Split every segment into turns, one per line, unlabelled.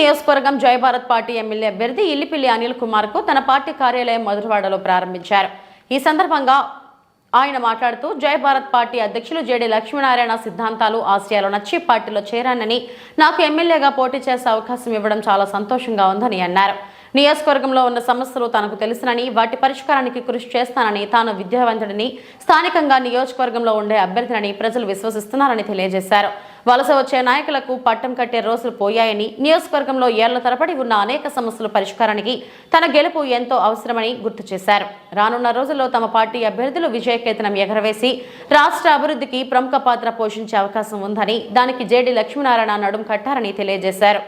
నియోజకవర్గం Jayabharat party MLA అభ్యర్థి ఇల్లిపిల్లి అనిల్ కుమార్కు తన పార్టీ కార్యాలయం మధురవాడలో ప్రారంభించారు. ఈ సందర్భంగా ఆయన మాట్లాడుతూ జయ భారత్ పార్టీ అధ్యక్షులు జేడి లక్ష్మీనారాయణ సిద్ధాంతాలు ఆశయాలు నచ్చి పార్టీలో చేరానని నాకు ఎమ్మెల్యేగా పోటీ చేసే అవకాశం ఇవ్వడం చాలా సంతోషంగా ఉందని అన్నారు. నియోజకవర్గంలో ఉన్న సమస్యలు తనకు తెలుసునని వాటి పరిష్కారానికి కృషి చేస్తానని తాను విద్యావంతుడిని స్థానికంగా నియోజకవర్గంలో ఉండే అభ్యర్థినని ప్రజలు విశ్వసిస్తున్నారని తెలియజేశారు. వలస వచ్చే నాయకులకు పట్టం కట్టే రోజులు పోయాయని నియోజకవర్గంలో ఏళ్ళ తరబడి ఉన్న అనేక సమస్యల పరిష్కారానికి తన గెలుపు ఎంతో అవసరమని గుర్తు చేశారు. రానున్న రోజుల్లో తమ పార్టీ అభ్యర్థులు విజయకేతనం ఎగరవేసి రాష్ట్ర అభివృద్ధికి ప్రముఖ పాత్ర పోషించే అవకాశం ఉందని దానికి జేడీ లక్ష్మీనారాయణ నడుం కట్టారని తెలియజేశారు.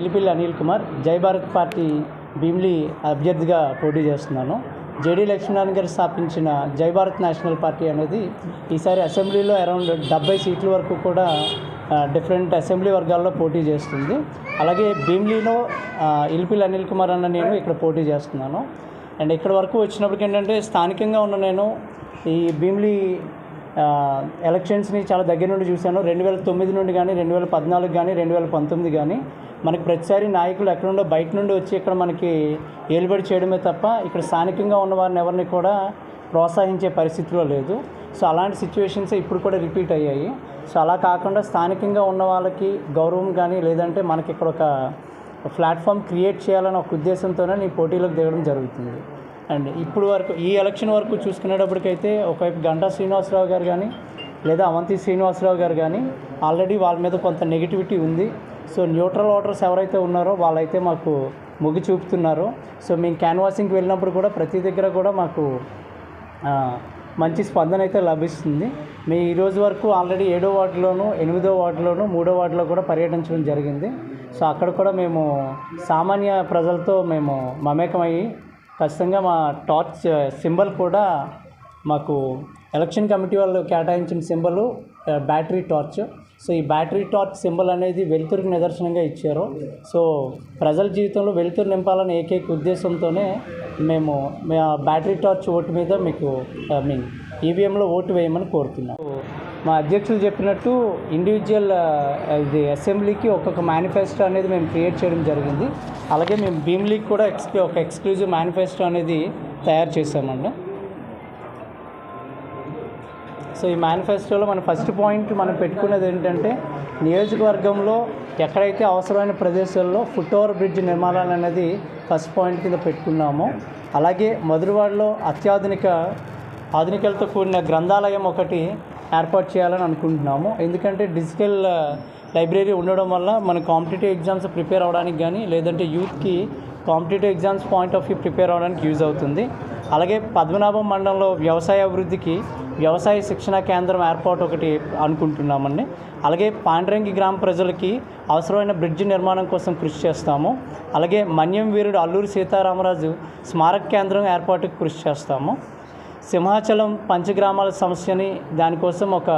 ఇలిపిల్లి అనిల్ కుమార్ జై భారత్ పార్టీ భీమిలి అభ్యర్థిగా పోటీ చేస్తున్నాను. జేడీ లక్ష్మీనారాయణ గారు స్థాపించిన జై భారత్ నేషనల్ పార్టీ అనేది ఈసారి అసెంబ్లీలో అరౌండ్ డెబ్బై సీట్ల వరకు కూడా డిఫరెంట్ అసెంబ్లీ వర్గాల్లో పోటీ చేస్తుంది. అలాగే భీమ్లీలో ఇల్పిల్ అనిల్ కుమార్ అన్న నేను ఇక్కడ పోటీ చేస్తున్నాను. అండ్ ఇక్కడ వరకు వచ్చినప్పటికి ఏంటంటే స్థానికంగా ఉన్న నేను ఈ భీమ్లీ ఎలక్షన్స్ని చాలా దగ్గర నుండి చూశాను. రెండు వేల తొమ్మిది నుండి కానీ రెండు వేల పద్నాలుగు కానీ రెండు వేల పంతొమ్మిది కానీ మనకి ప్రతిసారి నాయకులు ఎక్కడుండో బయట నుండి వచ్చి ఇక్కడ మనకి ఏలుబడి చేయడమే తప్ప ఇక్కడ స్థానికంగా ఉన్న వారిని ఎవరిని కూడా ప్రోత్సహించే పరిస్థితిలో లేదు. సో అలాంటి సిచ్యువేషన్స్ ఇప్పుడు కూడా రిపీట్ అయ్యాయి. సో అలా కాకుండా స్థానికంగా ఉన్న వాళ్ళకి గౌరవం కానీ లేదంటే మనకి ఇక్కడ ఒక ప్లాట్ఫామ్ క్రియేట్ చేయాలనే ఒక ఉద్దేశంతోనే నేను పోటీలోకి దిగడం జరుగుతుంది. అండ్ ఇప్పుడు వరకు ఈ ఎలక్షన్ వరకు చూసుకునేటప్పటికైతే ఒకవైపు గంటా శ్రీనివాసరావు గారు కానీ లేదా అవంతి శ్రీనివాసరావు గారు కానీ ఆల్రెడీ వాళ్ళ మీద కొంత నెగిటివిటీ ఉంది. సో న్యూట్రల్ ఓటర్స్ ఎవరైతే ఉన్నారో వాళ్ళైతే మాకు మొగ్గు చూపుతున్నారు. సో మేము క్యాన్వాసింగ్కి వెళ్ళినప్పుడు కూడా ప్రతి దగ్గర కూడా మాకు మంచి స్పందన అయితే లభిస్తుంది. మేము ఈరోజు వరకు ఆల్రెడీ ఏడో వార్డులోను ఎనిమిదో వార్డులోను మూడో వార్డులో కూడా పర్యటించడం జరిగింది. సో అక్కడ కూడా మేము సామాన్య ప్రజలతో మేము మమేకమయ్యి ఖచ్చితంగా మా టార్చ్ సింబల్ కూడా మాకు ఎలక్షన్ కమిటీ వాళ్ళు కేటాయించిన సింబల్ బ్యాటరీ టార్చ్. సో ఈ బ్యాటరీ టార్చ్ సింబల్ అనేది వెలుతురుకి నిదర్శనంగా ఇచ్చారు. సో ప్రజల జీవితంలో వెలుతురు నింపాలనే ఏకైక ఉద్దేశంతోనే మేము ఆ బ్యాటరీ టార్చ్ ఓటు మీద మీకు ఐ మీన్ ఈవీఎంలో ఓటు వేయమని కోరుతున్నాం. మా అధ్యక్షులు చెప్పినట్టు ఇండివిజువల్ ఇది అసెంబ్లీకి ఒక్కొక్క మేనిఫెస్టో అనేది మేము క్రియేట్ చేయడం జరిగింది. అలాగే మేము భీమ్లీకి కూడా ఎక్స్క్లూ ఒక ఎక్స్క్లూజివ్ మేనిఫెస్టో అనేది తయారు చేసామండి సో ఈ మేనిఫెస్టోలో మన ఫస్ట్ పాయింట్ మనం పెట్టుకున్నది ఏంటంటే నియోజకవర్గంలో ఎక్కడైతే అవసరమైన ప్రదేశాల్లో ఫుట్ ఓవర్ బ్రిడ్జ్ నిర్మాణాలు అనేది ఫస్ట్ పాయింట్ కింద పెట్టుకున్నాము అలాగే మధురవాడలో అత్యాధునిక ఆధునికలతో కూడిన గ్రంథాలయం ఒకటి ఏర్పాటు చేయాలని అనుకుంటున్నాము. ఎందుకంటే డిజిటల్ లైబ్రరీ ఉండడం వల్ల మన కాంపిటేటివ్ ఎగ్జామ్స్ ప్రిపేర్ అవ్వడానికి కానీ లేదంటే యూత్కి competitive exams point of view prepare అవ్వడానికి యూజ్ అవుతుంది. అలాగే పద్మనాభం మండలంలో వ్యవసాయ అభివృద్ధికి వ్యవసాయ శిక్షణా కేంద్రం ఏర్పాటు ఒకటి అనుకుంటున్నామండి. అలాగే పాండ్రంగి గ్రామ ప్రజలకి అవసరమైన బ్రిడ్జ్ నిర్మాణం కోసం కృషి చేస్తాము. అలాగే మన్యం వీరుడు అల్లూరి సీతారామరాజు స్మారక కేంద్రం ఏర్పాటుకు కృషి చేస్తాము. సింహాచలం పంచగ్రామాల సమస్యని దానికోసం ఒక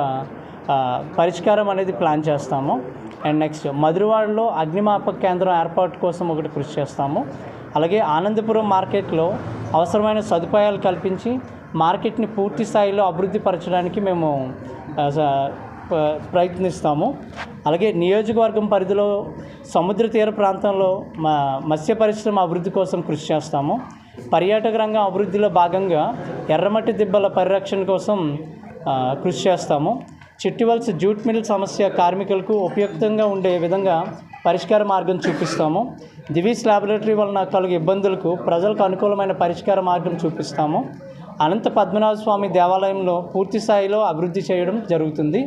పరిష్కారం అనేది ప్లాన్ చేస్తాము. అండ్ నెక్స్ట్ మధురవాడలో అగ్నిమాపక కేంద్రం ఏర్పాటు కోసం ఒకటి కృషి చేస్తాము. అలాగే ఆనందపురం మార్కెట్లో అవసరమైన సదుపాయాలు కల్పించి మార్కెట్ని పూర్తి స్థాయిలో అభివృద్ధి పరచడానికి మేము ప్రయత్నిస్తాము. అలాగే నియోజకవర్గం పరిధిలో సముద్ర తీర ప్రాంతంలో మా మత్స్య పరిశ్రమ అభివృద్ధి కోసం కృషి చేస్తాము. పర్యాటక రంగం అభివృద్ధిలో భాగంగా ఎర్రమట్టి దిబ్బల పరిరక్షణ కోసం కృషి చేస్తాము. చిట్టివల్స్ జూట్ మిల్ సమస్య కార్మికులకు ఉపయుక్తంగా ఉండే విధంగా పరిష్కార మార్గం చూపిస్తాము. దివీస్ ల్యాబొరేటరీ వలన కలుగు ఇబ్బందులకు ప్రజలకు అనుకూలమైన పరిష్కార మార్గం చూపిస్తాము. అనంత పద్మనాభ స్వామి దేవాలయంలో పూర్తి స్థాయిలో అభివృద్ధి చేయడం జరుగుతుంది.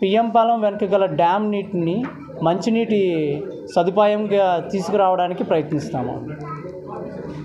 పిఎం పాలెం వెనుక గల డ్యామ్ నీటిని మంచినీటి సదుపాయంగా తీసుకురావడానికి ప్రయత్నిస్తాము.